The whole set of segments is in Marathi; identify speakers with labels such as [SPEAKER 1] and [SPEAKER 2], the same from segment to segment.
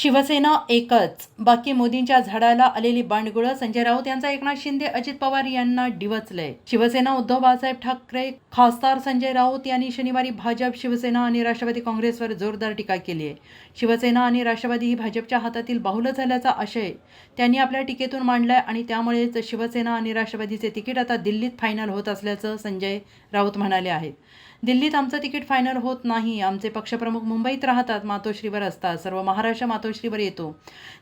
[SPEAKER 1] शिवसेना एकच. बाकी मोदींच्या झाडाला आलेली बांडगुळं संजय राऊत यांचा एकनाथ शिंदे अजित पवार यांना डिवचलंय शिवसेना उद्धव बाळासाहेब ठाकरे खासदार संजय राऊत यांनी शनिवारी भाजप शिवसेना आणि राष्ट्रवादी काँग्रेसवर जोरदार टीका केली आहे. शिवसेना आणि राष्ट्रवादी ही भाजपच्या हातातील बाहुलं झाल्याचा आशय त्यांनी आपल्या टीकेतून मांडलाय आणि त्यामुळेच शिवसेना आणि राष्ट्रवादीचे तिकीट आता दिल्लीत फायनल होत असल्याचं संजय राऊत म्हणाले आहेत. दिल्लीत आमचं तिकीट फायनल होत नाही. आमचे पक्षप्रमुख मुंबईत राहतात. मातोश्रीवर असतात. सर्व महाराष्ट्र मातोश्रीवर येतो.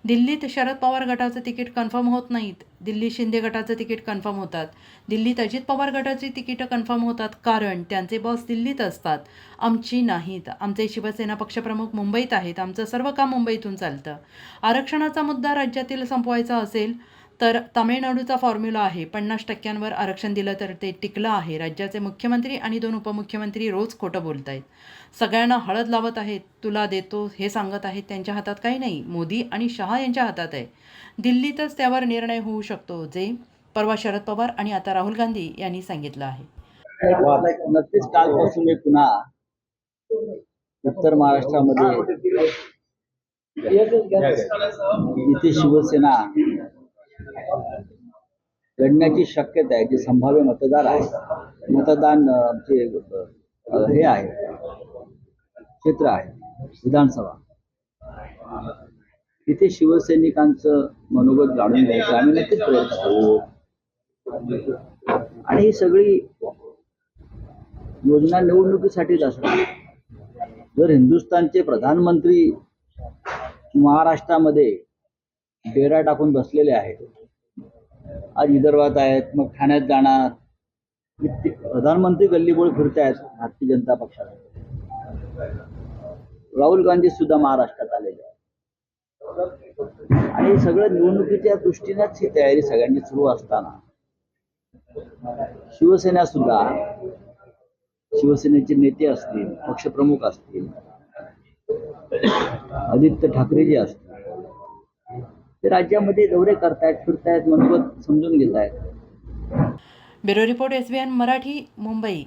[SPEAKER 1] दिल्ली दिल्लीत शरद पवार गटाचं तिकीट कन्फर्म होत नाहीत. दिल्ली शिंदे गटाचं तिकीट कन्फर्म होतात. दिल्लीत अजित पवार गटाची तिकीटं कन्फर्म होतात कारण त्यांचे बॉस दिल्लीत असतात. आमची नाहीत. आमचे शिवसेना पक्षप्रमुख मुंबईत आहेत. आमचं सर्व काम मुंबईतून चालतं. आरक्षणाचा मुद्दा राज्यातील संपवायचा असेल तर तामिळनाडूचा फॉर्म्युला आहे पन्नास टक्क्यांवर आरक्षण दिलं तर ते टिकलं आहे. राज्याचे मुख्यमंत्री आणि दोन उपमुख्यमंत्री रोज खोटं बोलत आहेत सगळ्यांना हळद लावत आहेत तुला देतो हे सांगत आहेत त्यांच्या हातात काही नाही. मोदी आणि शहा यांच्या हातात आहे. दिल्लीतच त्यावर निर्णय होऊ शकतो जे परवा शरद पवार आणि आता राहुल गांधी यांनी सांगितलं आहे.
[SPEAKER 2] नक्कीच कालपासून मी पुन्हा उत्तर महाराष्ट्रामध्ये इथे शिवसेना लढण्याची शक्यता आहे जे संभाव्य मतदार आहे मतदान जे हे आहे क्षेत्र आहे विधानसभा. तिथे शिवसैनिकांचं मनोगत जाणून घ्यायचं आम्ही नक्कीच प्रयत्न आणि ही सगळी योजना निवडणुकीसाठीच असणार. जर हिंदुस्थानचे प्रधानमंत्री महाराष्ट्रामध्ये डेरा टाकून बसलेले आहेत आज विदर्भात आहेत मग ठाण्यात जाणार. प्रधानमंत्री गल्लीबोळ फिरत आहेत भारतीय जनता पक्षाला. राहुल गांधी सुद्धा महाराष्ट्रात आलेले आहेत. आणि सगळ्या सगळं निवडणुकीच्या दृष्टीनेच ही तयारी सगळ्यांची सुरू असताना. शिवसेना सुद्धा शिवसेनेचे नेते असतील पक्षप्रमुख असतील आदित्य ठाकरे जे असतील ते राज्यामध्ये दौरे करतायत फिरतायत मनोगत समजून घेत आहेत
[SPEAKER 1] bureau report S B N Marathi Mumbai.